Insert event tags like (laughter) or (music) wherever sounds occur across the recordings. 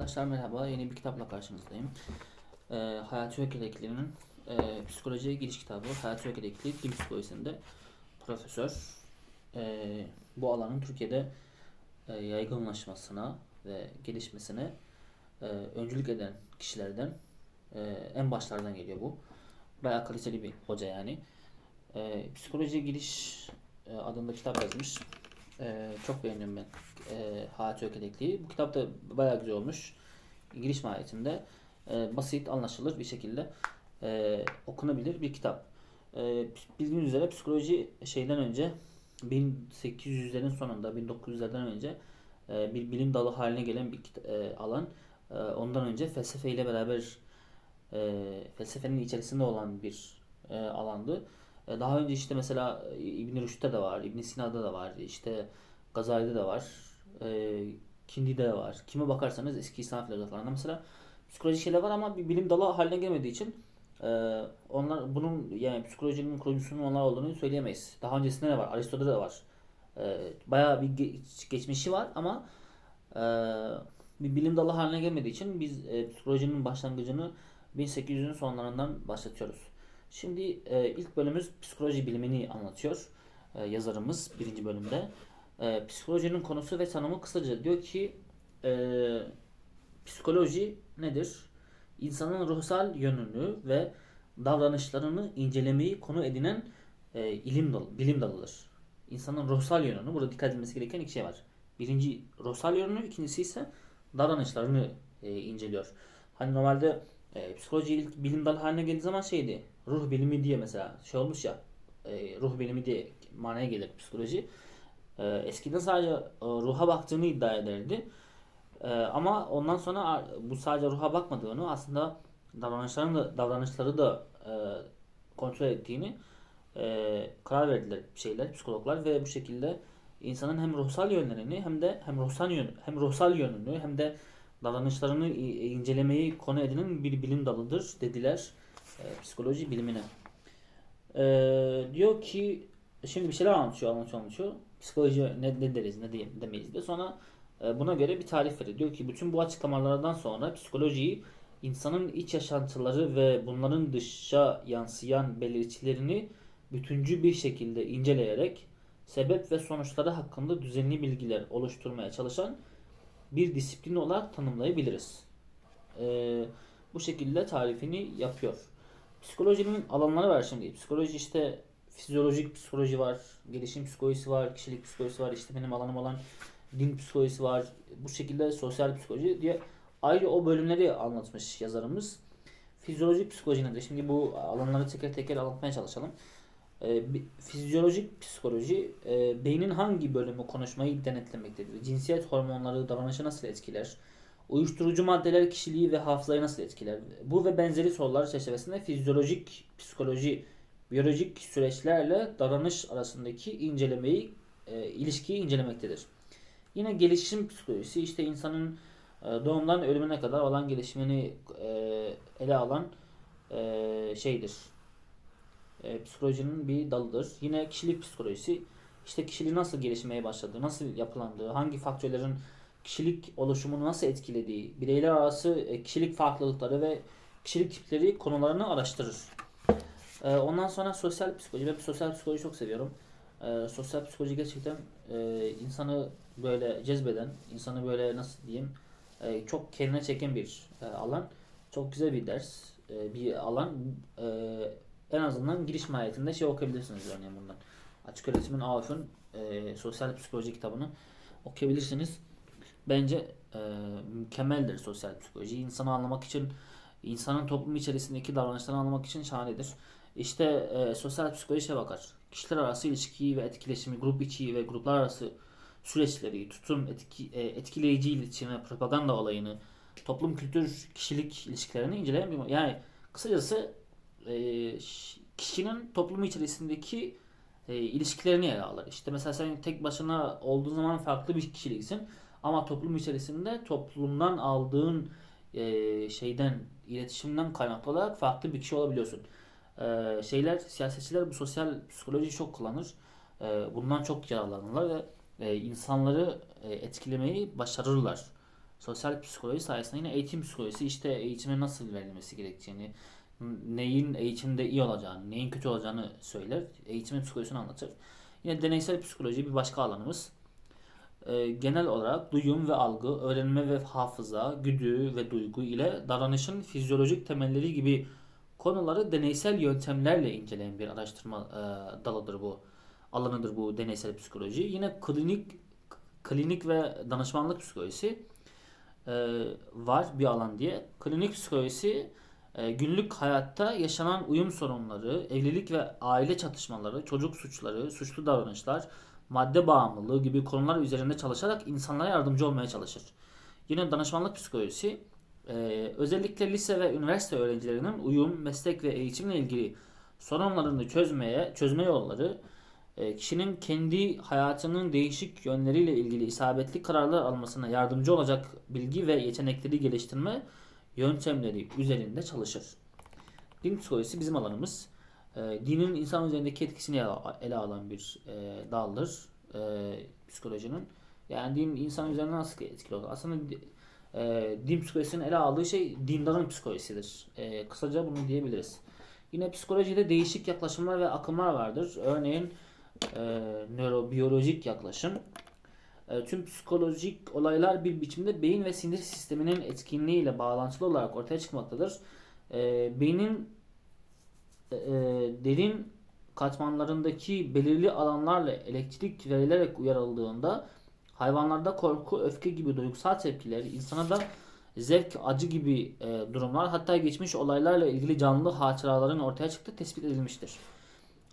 Arkadaşlar merhaba, yeni bir kitapla karşınızdayım. Ee, Hayati Ökerekli'nin e, Psikolojiye Giriş kitabı. Hayati Ökerekli Dil Psikolojisi'nde profesör. e, bu alanın Türkiye'de e, yaygınlaşmasına ve gelişmesine e, öncülük eden kişilerden e, en başlardan geliyor bu. Bayağı kaliteli bir hoca yani. E, Psikolojiye Giriş e, adında kitap yazmış. E, çok beğeniyorum ben e, Hayati Ökerekli'yi. Bu kitap da bayağı güzel olmuş. Giriş mahiyetinde e, basit, anlaşılır bir şekilde e, okunabilir bir kitap. E, bildiğiniz üzere psikoloji şeyden önce 1800'lerin sonunda 1900'lerden önce e, bir bilim dalı haline gelen bir e, alan. E, ondan önce felsefe ile beraber e, felsefenin içerisinde olan bir e, alandı. E, daha önce işte mesela İbn Rüşd'de de var, İbn Sina'da da var, işte Gazali'de de var, e, Kindi'de de var. Kime bakarsanız eski İslam filozoflarında mesela psikoloji şeyler var ama bir bilim dalı haline gelmediği için e, onlar bunun yani psikolojinin kurucusunun onlar olduğunu söyleyemeyiz. Daha öncesinde de var, Aristo'da da var. E, bayağı bir ge- geçmişi var ama e, bir bilim dalı haline gelmediği için biz e, psikolojinin başlangıcını 1800'ün sonlarından başlatıyoruz. Şimdi e, ilk bölümümüz psikoloji bilimini anlatıyor e, yazarımız birinci bölümde. E, psikolojinin konusu ve tanımı kısaca diyor ki e, psikoloji nedir? İnsanın ruhsal yönünü ve davranışlarını incelemeyi konu edinen e, ilim dalı, bilim dalıdır. İnsanın ruhsal yönünü, burada dikkat edilmesi gereken iki şey var. Birinci ruhsal yönünü, ikincisi ise davranışlarını e, inceliyor. Hani normalde e, psikoloji ilk bilim dalı haline geldiği zaman şeydi, ruh bilimi diye mesela şey olmuş ya, e, ruh bilimi diye manaya gelir psikoloji. E, eskiden sadece e, ruha baktığını iddia ederdi. Ama ondan sonra bu sadece ruha bakmadığını aslında davranışların da, davranışları da kontrol ettiğini karar verdiler şeyler psikologlar ve bu şekilde insanın hem ruhsal yönlerini hem de hem ruhsal yön hem ruhsal yönünü hem de davranışlarını incelemeyi konu edinen bir bilim dalıdır dediler e, psikoloji bilimine. E, diyor ki şimdi bir şeyler anlatıyor anlatıyor anlatıyor. Psikoloji ne, ne deriz ne diye, demeyiz diye. Sonra e, buna göre bir tarif veriyor. Diyor ki bütün bu açıklamalardan sonra psikolojiyi insanın iç yaşantıları ve bunların dışa yansıyan belirtilerini bütüncül bir şekilde inceleyerek sebep ve sonuçları hakkında düzenli bilgiler oluşturmaya çalışan bir disiplin olarak tanımlayabiliriz. E, bu şekilde tarifini yapıyor. Psikolojinin alanları var şimdi. Psikoloji işte fizyolojik psikoloji var, gelişim psikolojisi var, kişilik psikolojisi var, işte benim alanım olan din psikolojisi var. Bu şekilde sosyal psikoloji diye ayrı o bölümleri anlatmış yazarımız. Fizyolojik psikoloji nedir? Şimdi bu alanları teker teker anlatmaya çalışalım. Bi- fizyolojik psikoloji e, beynin hangi bölümü konuşmayı denetlemektedir? Cinsiyet hormonları davranışı nasıl etkiler? Uyuşturucu maddeler kişiliği ve hafızayı nasıl etkiler? Bu ve benzeri sorular çerçevesinde fizyolojik psikoloji biyolojik süreçlerle davranış arasındaki incelemeyi, e, ilişkiyi incelemektedir. Yine gelişim psikolojisi işte insanın e, doğumdan ölümüne kadar olan gelişimini e, ele alan e, şeydir. E, psikolojinin bir dalıdır. Yine kişilik psikolojisi işte kişiliği nasıl gelişmeye başladığı, nasıl yapılandığı, hangi faktörlerin kişilik oluşumunu nasıl etkilediği, bireyler arası e, kişilik farklılıkları ve kişilik tipleri konularını araştırır. Ee, ondan sonra sosyal psikoloji. Ben sosyal psikoloji çok seviyorum. Ee, sosyal psikoloji gerçekten e, insanı böyle cezbeden, insanı böyle nasıl diyeyim, e, çok kendine çeken bir e, alan. Çok güzel bir ders, e, bir alan. E, en azından giriş mahiyetinde şey okuyabilirsiniz örneğin bundan. Açık öğretimin AOF'un e, sosyal psikoloji kitabını okuyabilirsiniz. Bence e, mükemmeldir sosyal psikoloji. İnsanı anlamak için, insanın toplum içerisindeki davranışlarını anlamak için şahanedir. İşte e, sosyal psikolojiye bakar. Kişiler arası ilişkiyi ve etkileşimi, grup içi ve gruplar arası süreçleri, tutum, etki, e, etkileyici iletişim ve propaganda olayını, toplum, kültür, kişilik ilişkilerini inceleyen bir... Yani kısacası e, kişinin toplumu içerisindeki e, ilişkilerini ele alır. İşte mesela sen tek başına olduğun zaman farklı bir kişiliksin ama toplum içerisinde toplumdan aldığın e, şeyden, iletişimden kaynaklı olarak farklı bir kişi olabiliyorsun. Ee, şeyler, siyasetçiler bu sosyal psikolojiyi çok kullanır. Ee, bundan çok yararlanırlar ve e, insanları e, etkilemeyi başarırlar. sosyal psikoloji sayesinde yine eğitim psikolojisi işte eğitime nasıl verilmesi gerektiğini, neyin eğitimde iyi olacağını, neyin kötü olacağını söyler. Eğitimin psikolojisini anlatır. Yine deneysel psikoloji bir başka alanımız. Ee, genel olarak duyum ve algı, öğrenme ve hafıza, güdü ve duygu ile davranışın fizyolojik temelleri gibi konuları deneysel yöntemlerle inceleyen bir araştırma e, dalıdır bu. Alanıdır bu deneysel psikoloji. Yine klinik klinik ve danışmanlık psikolojisi e, var bir alan diye. Klinik psikolojisi e, günlük hayatta yaşanan uyum sorunları, evlilik ve aile çatışmaları, çocuk suçları, suçlu davranışlar, madde bağımlılığı gibi konular üzerinde çalışarak insanlara yardımcı olmaya çalışır. Yine danışmanlık psikolojisi e, özellikle lise ve üniversite öğrencilerinin uyum, meslek ve eğitimle ilgili sorunlarını çözmeye, çözme yolları, e, kişinin kendi hayatının değişik yönleriyle ilgili isabetli kararlar almasına yardımcı olacak bilgi ve yetenekleri geliştirme yöntemleri üzerinde çalışır. Din psikolojisi bizim alanımız. E, dinin insan üzerindeki etkisini ele alan bir e, daldır e, psikolojinin. Yani din insan üzerinde nasıl etkili olur? Aslında e, din psikolojisinin ele aldığı şey dindarın psikolojisidir. E, kısaca bunu diyebiliriz. Yine psikolojide değişik yaklaşımlar ve akımlar vardır. Örneğin e, nörobiyolojik yaklaşım. E, tüm psikolojik olaylar bir biçimde beyin ve sinir sisteminin etkinliğiyle bağlantılı olarak ortaya çıkmaktadır. E, beynin e, e, derin katmanlarındaki belirli alanlarla elektrik verilerek uyarıldığında hayvanlarda korku, öfke gibi duygusal tepkiler, insana da zevk, acı gibi e, durumlar hatta geçmiş olaylarla ilgili canlı hatıraların ortaya çıktığı tespit edilmiştir.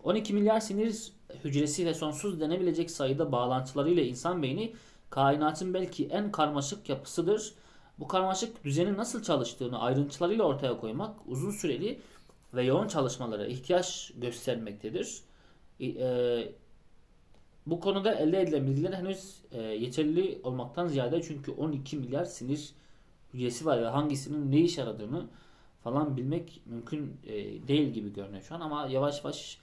12 milyar sinir hücresi ve sonsuz denebilecek sayıda bağlantılarıyla insan beyni kainatın belki en karmaşık yapısıdır. Bu karmaşık düzenin nasıl çalıştığını ayrıntılarıyla ortaya koymak uzun süreli ve yoğun çalışmalara ihtiyaç göstermektedir. E, bu konuda elde edilen bilgiler henüz e, yeterli olmaktan ziyade çünkü 12 milyar sinir hücresi var ve hangisinin ne iş yaradığını falan bilmek mümkün e, değil gibi görünüyor şu an ama yavaş yavaş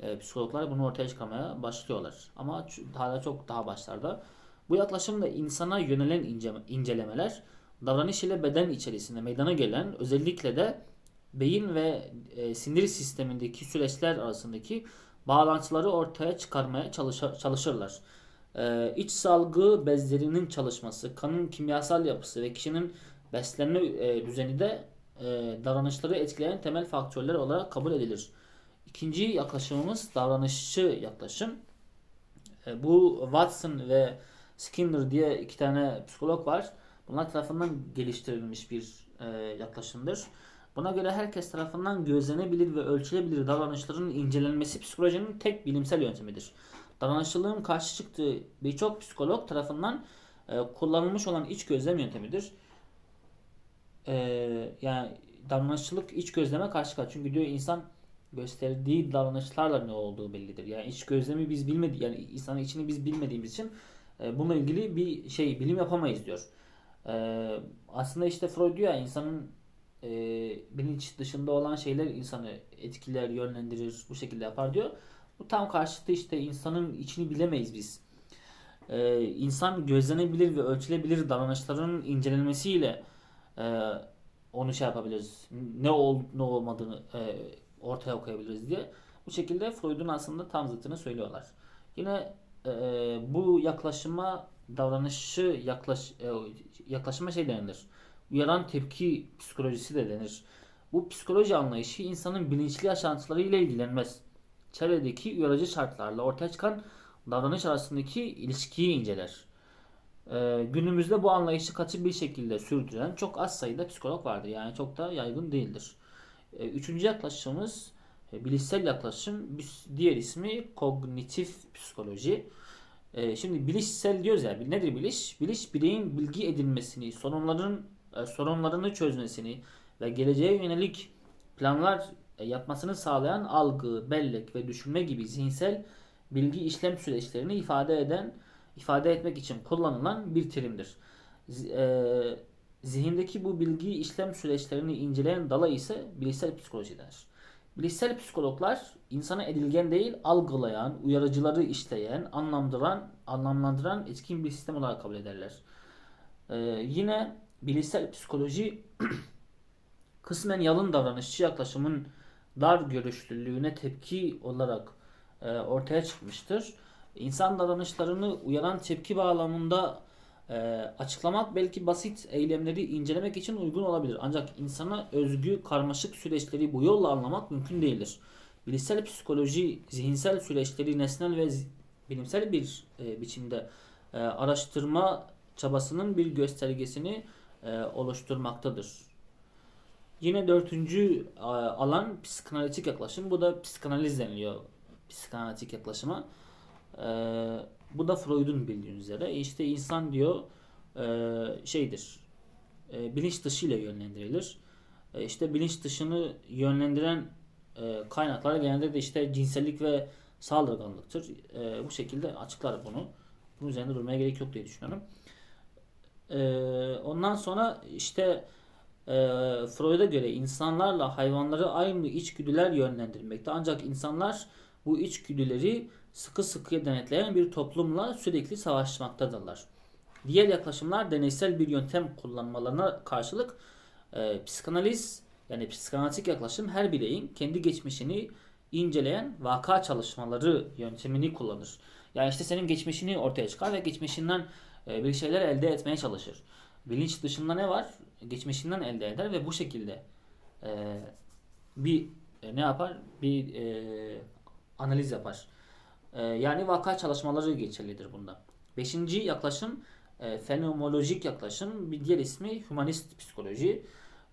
e, psikologlar bunu ortaya çıkarmaya başlıyorlar. Ama hala çok daha başlarda. Bu yaklaşımda insana yönelen ince, incelemeler davranış ile beden içerisinde meydana gelen özellikle de beyin ve e, sinir sistemindeki süreçler arasındaki bağlantıları ortaya çıkarmaya çalışır, çalışırlar. E, iç salgı bezlerinin çalışması, kanın kimyasal yapısı ve kişinin beslenme e, düzeni de e, davranışları etkileyen temel faktörler olarak kabul edilir. İkinci yaklaşımımız davranışçı yaklaşım. E, bu Watson ve Skinner diye iki tane psikolog var. Bunlar tarafından geliştirilmiş bir e, yaklaşımdır. Buna göre herkes tarafından gözlenebilir ve ölçülebilir davranışların incelenmesi psikolojinin tek bilimsel yöntemidir. Davranışçılığın karşı çıktığı birçok psikolog tarafından e, kullanılmış olan iç gözlem yöntemidir. E, yani davranışçılık iç gözleme karşı çıkar. Çünkü diyor insan gösterdiği davranışlarla ne olduğu bellidir. Yani iç gözlemi biz bilmedi yani insanın içini biz bilmediğimiz için e, bununla ilgili bir şey bilim yapamayız diyor. E, aslında işte Freud diyor ya insanın e, bilinç dışında olan şeyler insanı etkiler, yönlendirir, bu şekilde yapar diyor. Bu tam karşıtı işte insanın içini bilemeyiz biz. E, insan gözlenebilir ve ölçülebilir davranışların incelenmesiyle e, onu şey yapabiliriz. Ne ol ne olmadığını e, ortaya koyabiliriz diye. Bu şekilde Freud'un aslında tam zıttını söylüyorlar. Yine e, bu yaklaşıma davranışı yaklaş e, yaklaşıma şey denilir. Uyaran tepki psikolojisi de denir. Bu psikoloji anlayışı insanın bilinçli yaşantılarıyla ilgilenmez. Çevredeki uyarıcı şartlarla ortaya çıkan davranış arasındaki ilişkiyi inceler. Ee, günümüzde bu anlayışı katı bir şekilde sürdüren çok az sayıda psikolog vardır. Yani çok da yaygın değildir. Ee, üçüncü yaklaşımımız e, bilişsel yaklaşım. Diğer ismi kognitif psikoloji. Ee, şimdi bilişsel diyoruz ya. Nedir biliş? Biliş bireyin bilgi edinmesini, sorunların e, sorunlarını çözmesini ve geleceğe yönelik planlar e, yapmasını sağlayan algı, bellek ve düşünme gibi zihinsel bilgi işlem süreçlerini ifade eden ifade etmek için kullanılan bir terimdir. E, zihindeki bu bilgi işlem süreçlerini inceleyen dala ise bilişsel psikoloji denir. Bilişsel psikologlar insanı edilgen değil, algılayan, uyarıcıları işleyen, anlamlandıran, anlamlandıran etkin bir sistem olarak kabul ederler. Ee, yine bilişsel psikoloji (clears throat) kısmen yalın davranışçı yaklaşımın dar görüşlülüğüne tepki olarak e, ortaya çıkmıştır. İnsan davranışlarını uyaran tepki bağlamında e, açıklamak belki basit eylemleri incelemek için uygun olabilir. Ancak insana özgü karmaşık süreçleri bu yolla anlamak mümkün değildir. Bilişsel psikoloji zihinsel süreçleri nesnel ve bilimsel bir e, biçimde e, araştırma çabasının bir göstergesini e, oluşturmaktadır. Yine dördüncü e, alan psikanalitik yaklaşım. Bu da psikanaliz deniliyor psikanalitik yaklaşıma. E, bu da Freud'un bildiğiniz üzere. İşte insan diyor e, şeydir. E, bilinç dışı ile yönlendirilir. E, işte bilinç dışını yönlendiren e, kaynaklar genelde de işte cinsellik ve saldırganlıktır. E, bu şekilde açıklar bunu. Bunun üzerinde durmaya gerek yok diye düşünüyorum. E, ondan sonra işte e, Freud'a göre insanlarla hayvanları aynı içgüdüler yönlendirmekte. Ancak insanlar bu içgüdüleri sıkı sıkıya denetleyen bir toplumla sürekli savaşmaktadırlar. Diğer yaklaşımlar deneysel bir yöntem kullanmalarına karşılık e, psikanaliz yani psikanalitik yaklaşım her bireyin kendi geçmişini inceleyen vaka çalışmaları yöntemini kullanır. Yani işte senin geçmişini ortaya çıkar ve geçmişinden bir şeyler elde etmeye çalışır. Bilinç dışında ne var? Geçmişinden elde eder ve bu şekilde e, bir e, ne yapar? Bir e, analiz yapar. E, yani vaka çalışmaları geçerlidir bunda. Beşinci yaklaşım e, fenomenolojik yaklaşım. Bir diğer ismi humanist psikoloji.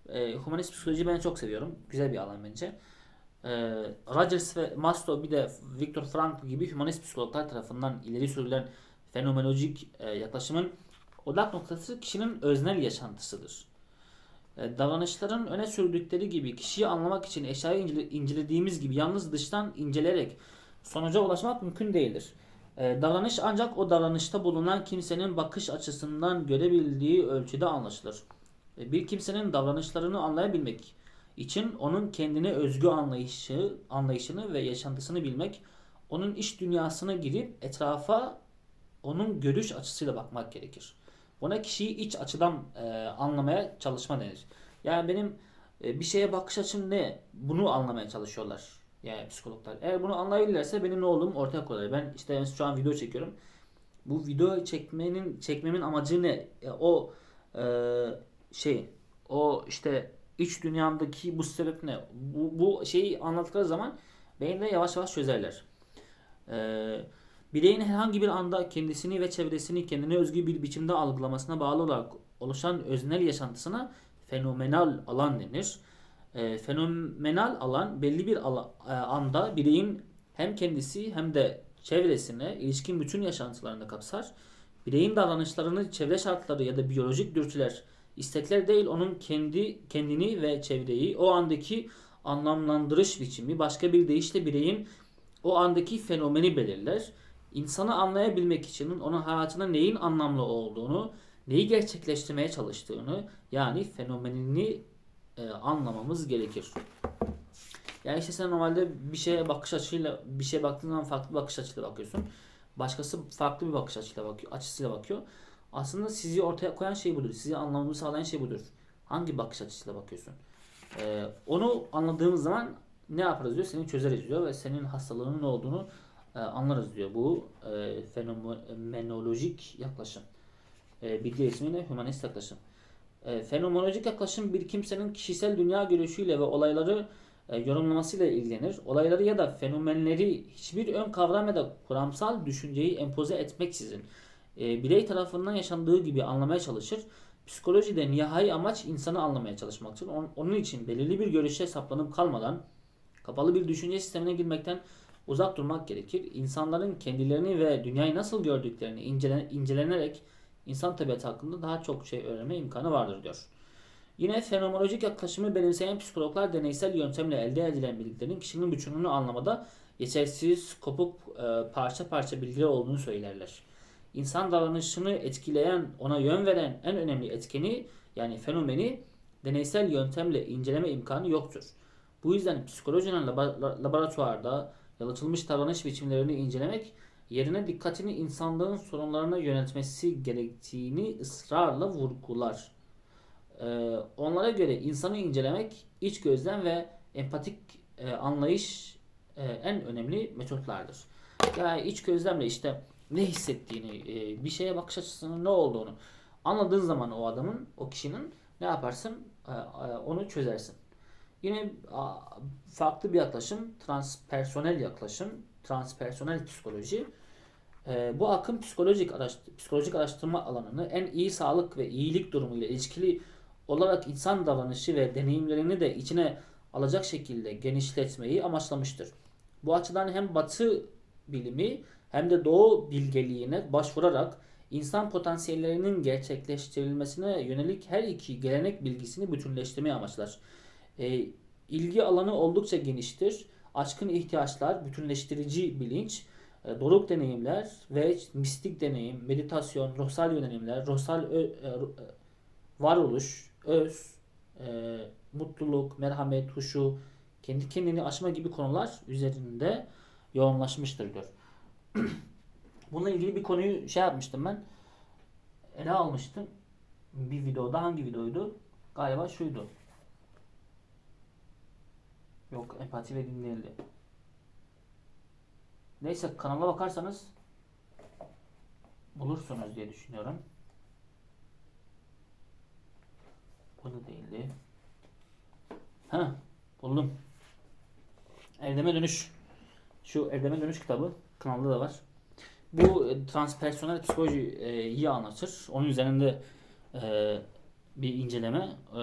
E, humanist psikoloji ben çok seviyorum. Güzel bir alan bence. E, Rogers ve Maslow bir de Viktor Frankl gibi humanist psikologlar tarafından ileri sürülen fenomenolojik e, yaklaşımın odak noktası kişinin öznel yaşantısıdır. E, davranışların öne sürdükleri gibi kişiyi anlamak için eşyayı incele- incelediğimiz gibi yalnız dıştan inceleyerek sonuca ulaşmak mümkün değildir. E, davranış ancak o davranışta bulunan kimsenin bakış açısından görebildiği ölçüde anlaşılır. Bir kimsenin davranışlarını anlayabilmek için onun kendine özgü anlayışı, anlayışını ve yaşantısını bilmek, onun iç dünyasına girip etrafa onun görüş açısıyla bakmak gerekir. Buna kişiyi iç açıdan e, anlamaya çalışma denir. Yani benim e, bir şeye bakış açım ne? Bunu anlamaya çalışıyorlar. Yani psikologlar. Eğer bunu anlayabilirlerse benim ne olduğum ortaya koyarlar. Ben işte şu an video çekiyorum. Bu video çekmenin çekmemin amacı ne? Ya o e, şey o işte iç dünyamdaki bu sebep ne? Bu, bu şeyi anlattıkları zaman beyinde yavaş yavaş çözerler. Ee, bireyin herhangi bir anda kendisini ve çevresini kendine özgü bir biçimde algılamasına bağlı olarak oluşan öznel yaşantısına fenomenal alan denir. Ee, fenomenal alan belli bir ala- e, anda bireyin hem kendisi hem de çevresine ilişkin bütün yaşantılarını kapsar. Bireyin davranışlarını çevre şartları ya da biyolojik dürtüler, istekler değil onun kendi kendini ve çevreyi o andaki anlamlandırış biçimi başka bir deyişle bireyin o andaki fenomeni belirler. İnsanı anlayabilmek için onun hayatında neyin anlamlı olduğunu, neyi gerçekleştirmeye çalıştığını yani fenomenini e, anlamamız gerekir. Yani işte sen normalde bir şeye bakış açıyla bir şeye baktığın zaman farklı bir bakış açıyla bakıyorsun. Başkası farklı bir bakış açıyla bakıyor, açısıyla bakıyor. Aslında sizi ortaya koyan şey budur. Sizi anlamını sağlayan şey budur. Hangi bakış açısıyla bakıyorsun? Ee, onu anladığımız zaman ne yaparız diyor? Seni çözeriz diyor ve senin hastalığının ne olduğunu e, anlarız diyor. Bu e, fenomenolojik yaklaşım. E, bir diğer ismi de humanist yaklaşım. E, fenomenolojik yaklaşım bir kimsenin kişisel dünya görüşüyle ve olayları e, yorumlamasıyla ilgilenir. Olayları ya da fenomenleri hiçbir ön kavram ya da kuramsal düşünceyi empoze etmeksizin e, birey tarafından yaşandığı gibi anlamaya çalışır. Psikolojide nihai amaç insanı anlamaya çalışmaktır. On- Onun için belirli bir görüşe saplanıp kalmadan kapalı bir düşünce sistemine girmekten uzak durmak gerekir. İnsanların kendilerini ve dünyayı nasıl gördüklerini incelen- incelenerek insan tabiatı hakkında daha çok şey öğrenme imkanı vardır diyor. Yine fenomenolojik yaklaşımı benimseyen psikologlar deneysel yöntemle elde edilen bilgilerin kişinin bütününü anlamada yetersiz, kopuk, e, parça parça bilgiler olduğunu söylerler. İnsan davranışını etkileyen, ona yön veren en önemli etkeni yani fenomeni deneysel yöntemle inceleme imkanı yoktur. Bu yüzden la- laboratuvarda yalıtılmış davranış biçimlerini incelemek yerine dikkatini insanlığın sorunlarına yöneltmesi gerektiğini ısrarla vurgular. Ee, onlara göre insanı incelemek, iç gözlem ve empatik e, anlayış e, en önemli metotlardır. Yani iç gözlemle işte ne hissettiğini, e, bir şeye bakış açısının ne olduğunu anladığın zaman o adamın, o kişinin ne yaparsın? E, e, onu çözersin. Yine farklı bir yaklaşım, transpersonel yaklaşım, transpersonel psikoloji. E, bu akım psikolojik araştır, psikolojik araştırma alanını en iyi sağlık ve iyilik durumu ile ilişkili olarak insan davranışı ve deneyimlerini de içine alacak şekilde genişletmeyi amaçlamıştır. Bu açıdan hem Batı bilimi hem de Doğu bilgeliğine başvurarak insan potansiyellerinin gerçekleştirilmesine yönelik her iki gelenek bilgisini bütünleştirmeyi amaçlar. E, ilgi alanı oldukça geniştir. Açkın ihtiyaçlar, bütünleştirici bilinç, e, doruk deneyimler ve mistik deneyim, meditasyon, ruhsal yönelimler, ruhsal ö, e, varoluş, öz, e, mutluluk, merhamet, huşu, kendi kendini aşma gibi konular üzerinde yoğunlaşmıştır diyor. (clears throat) Bununla ilgili bir konuyu şey yapmıştım ben. Ele almıştım. Bir videoda hangi videoydu? Galiba şuydu. Yok empati ve din değildi. Neyse kanala bakarsanız bulursunuz diye düşünüyorum. Bu da değildi. Ha buldum. Erdeme Dönüş. Şu Erdeme Dönüş kitabı kanalda da var. Bu e, transpersonel psikolojiyi anlatır. Onun üzerinde e, bir inceleme. E,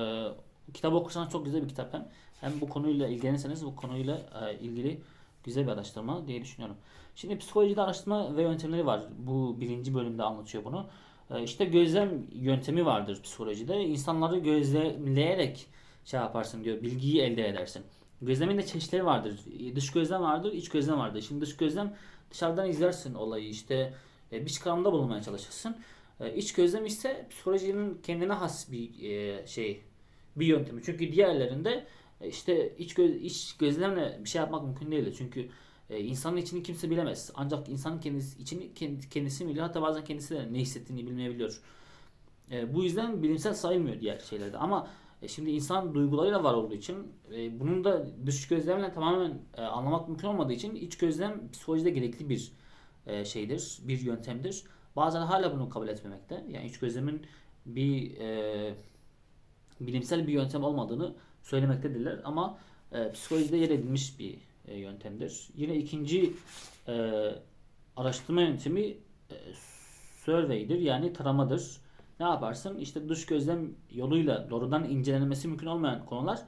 kitabı okursanız çok güzel bir kitap hem. Hem bu konuyla ilgilenirseniz bu konuyla e, ilgili güzel bir araştırma diye düşünüyorum. Şimdi psikolojide araştırma ve yöntemleri var. Bu birinci bölümde anlatıyor bunu. E, işte gözlem yöntemi vardır psikolojide. İnsanları gözlemleyerek şey yaparsın diyor. Bilgiyi elde edersin. Gözlemin de çeşitleri vardır. Dış gözlem vardır, iç gözlem vardır. Şimdi dış gözlem dışarıdan izlersin olayı işte e, bir çıkarımda bulunmaya çalışırsın. E, iç gözlem ise psikolojinin kendine has bir e, şey bir yöntemi. Çünkü diğerlerinde e, işte iç göz iç gözlemle bir şey yapmak mümkün değil. Çünkü e, insanın içini kimse bilemez. Ancak insanın kendisi içini kendi, kendisi biliyor. Hatta bazen kendisi de ne hissettiğini bilmeyebiliyor. E, bu yüzden bilimsel sayılmıyor diğer şeylerde. Ama şimdi insan duygularıyla var olduğu için e, bunun da dış gözlemle tamamen anlamak mümkün olmadığı için iç gözlem psikolojide gerekli bir şeydir, bir yöntemdir. Bazen hala bunu kabul etmemekte. Yani iç gözlemin bir e, bilimsel bir yöntem olmadığını söylemektedirler ama e, psikolojide yer edilmiş bir e, yöntemdir. Yine ikinci e, araştırma yöntemi e, survey'dir yani taramadır ne yaparsın? İşte dış gözlem yoluyla doğrudan incelenmesi mümkün olmayan konular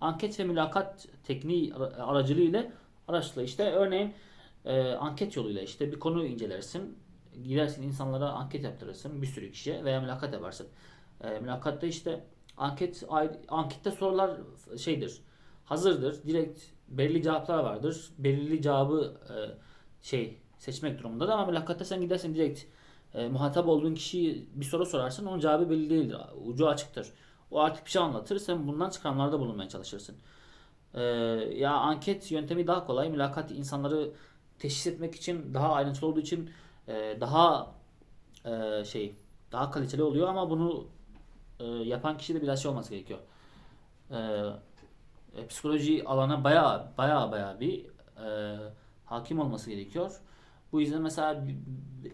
anket ve mülakat tekniği aracılığıyla araştırılır. İşte örneğin e, anket yoluyla işte bir konu incelersin. Gidersin insanlara anket yaptırırsın bir sürü kişiye veya mülakat yaparsın. E, mülakatta işte anket ankette sorular şeydir. Hazırdır. Direkt belirli cevaplar vardır. Belirli cevabı e, şey seçmek durumunda da ama mülakatta sen gidersin direkt e, muhatap olduğun kişiyi bir soru sorarsın onun cevabı belli değildir. Ucu açıktır. O artık bir şey anlatır. Sen bundan çıkarımlarda bulunmaya çalışırsın. E, ya anket yöntemi daha kolay. Mülakat insanları teşhis etmek için daha ayrıntılı olduğu için e, daha e, şey daha kaliteli oluyor ama bunu e, yapan kişi de biraz şey olması gerekiyor. E, e, psikoloji alana baya baya baya bir e, hakim olması gerekiyor. Bu yüzden mesela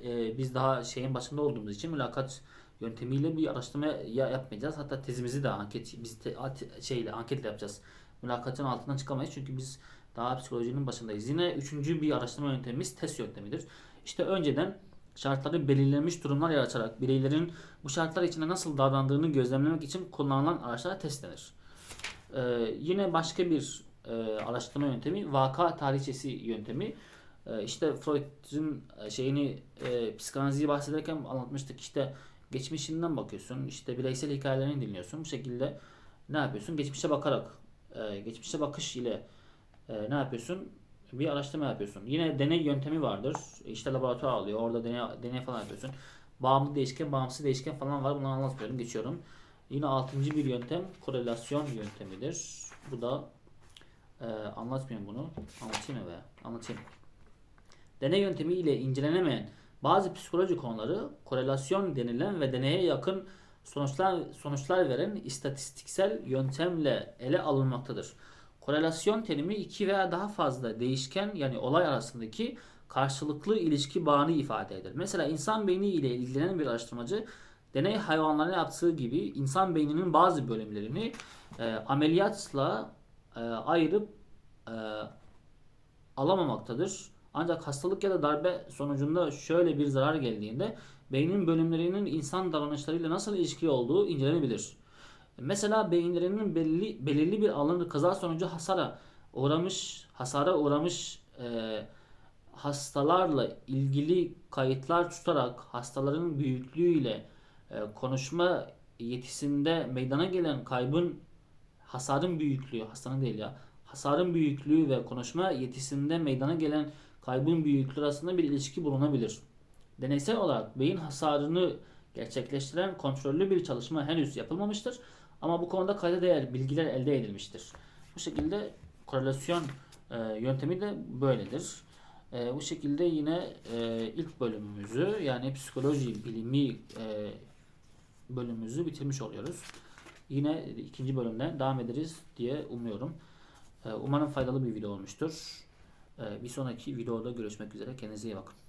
e, biz daha şeyin başında olduğumuz için mülakat yöntemiyle bir araştırma yapmayacağız. Hatta tezimizi de anket biz te, şeyle anketle yapacağız. Mülakatın altından çıkamayız çünkü biz daha psikolojinin başındayız. Yine üçüncü bir araştırma yöntemimiz test yöntemidir. İşte önceden şartları belirlenmiş durumlar yaratarak bireylerin bu şartlar içinde nasıl davrandığını gözlemlemek için kullanılan araçlara test denir. Ee, yine başka bir e, araştırma yöntemi vaka tarihçesi yöntemi. Ee, işte Freud'un e, şeyini e, psikanalizi bahsederken anlatmıştık. İşte geçmişinden bakıyorsun. işte bireysel hikayelerini dinliyorsun. Bu şekilde ne yapıyorsun? Geçmişe bakarak e, geçmişe bakış ile e, ne yapıyorsun? Bir araştırma yapıyorsun. Yine deney yöntemi vardır. İşte laboratuvar alıyor. Orada deney, deney falan yapıyorsun. Bağımlı değişken, bağımsız değişken falan var. Bunları anlatmıyorum. Geçiyorum. Yine altıncı bir yöntem korelasyon yöntemidir. Bu da e, anlatmıyorum bunu. Anlatayım mı? Anlatayım. deney yöntemi ile incelenemeyen bazı psikoloji konuları korelasyon denilen ve deneye yakın sonuçlar sonuçlar veren istatistiksel yöntemle ele alınmaktadır. Korelasyon terimi iki veya daha fazla değişken yani olay arasındaki karşılıklı ilişki bağını ifade eder. Mesela insan beyni ile ilgilenen bir araştırmacı deney hayvanlarına yaptığı gibi insan beyninin bazı bölümlerini e, ameliyatla e, ayırıp e, alamamaktadır. Ancak hastalık ya da darbe sonucunda şöyle bir zarar geldiğinde beynin bölümlerinin insan davranışlarıyla nasıl ilişkili olduğu incelenebilir. Mesela beyinlerinin belli, belirli bir alanı kaza sonucu hasara uğramış, hasara uğramış e, hastalarla ilgili kayıtlar tutarak hastaların büyüklüğüyle e, konuşma yetisinde meydana gelen kaybın hasarın büyüklüğü, hastanın değil ya, hasarın büyüklüğü ve konuşma yetisinde meydana gelen kaybın büyüklüğü arasında bir ilişki bulunabilir. Deneysel olarak beyin hasarını gerçekleştiren kontrollü bir çalışma henüz yapılmamıştır. Ama bu konuda kayda değer bilgiler elde edilmiştir. Bu şekilde korelasyon e, yöntemi de böyledir. E, bu şekilde yine e, ilk bölümümüzü yani psikoloji bilimi e, bölümümüzü bitirmiş oluyoruz. Yine ikinci bölümden devam ederiz diye umuyorum. E, umarım faydalı bir video olmuştur. E, bir sonraki videoda görüşmek üzere. Kendinize iyi bakın.